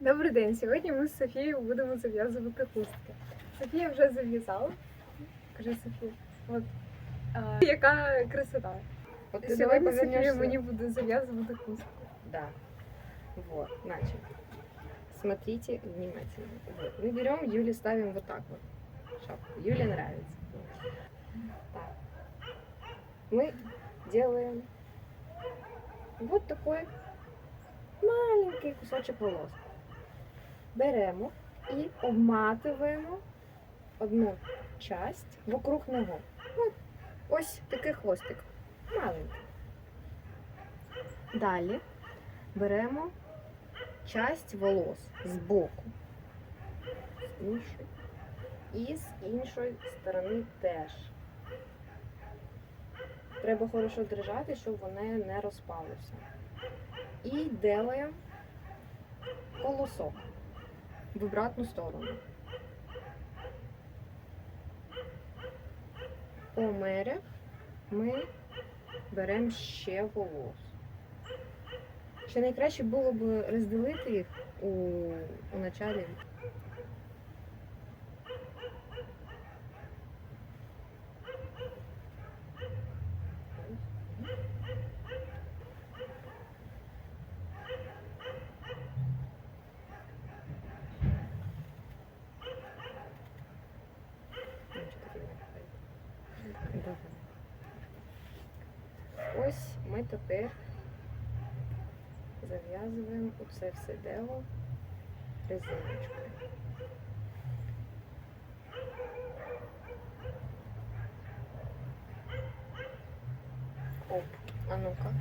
Добрий день. Сьогодні ми з Софією будемо зав'язувати хустки. Софія вже зав'язала. Кажи Софія. От а, яка красота. Вот І ты давай сьогодні Софія повернешься. мені буде зав'язувати хустку. Да. Вот, значит. Смотрите внимательно. Вот. Мы берем, Юле ставим вот так вот. Шапку. Юле нравится. Так. Мы делаем вот такой маленький кусочок волос. Беремо і обматуємо одну часть вокруг нього. От, ось такий хвостик. Маленький. Далі беремо часть волос з боку. І з іншої сторони теж. Треба хорошо держати, щоб вони не розпалися. І делаємо колосок в обратну сторону. По мерях ми беремо ще волос. Ще найкраще було б розділити їх у, у началі. Ось ми тепер зав'язуємо оце все дело резиночкою. Оп, а ну-ка,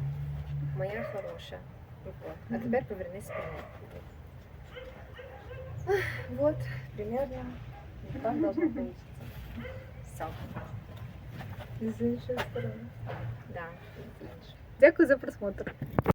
моя хороша. Вот. А теперь повернись спиной. Ах, Вот, примерно так должно получиться. Все. З іншої сторони. Да, фinish. Дякую за просмотр.